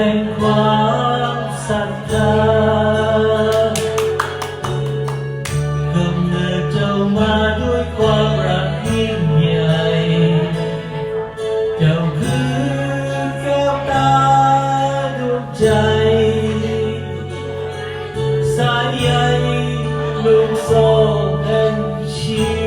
ห่งความศรัทธากำเนิดเจ้ามาด้วยความรักยิ่งใหญ่เจ้าคือแก้วตาดวงใจ สายใยลูกโซ่แห่งชีว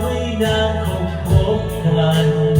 ไม่นานคงพบกัน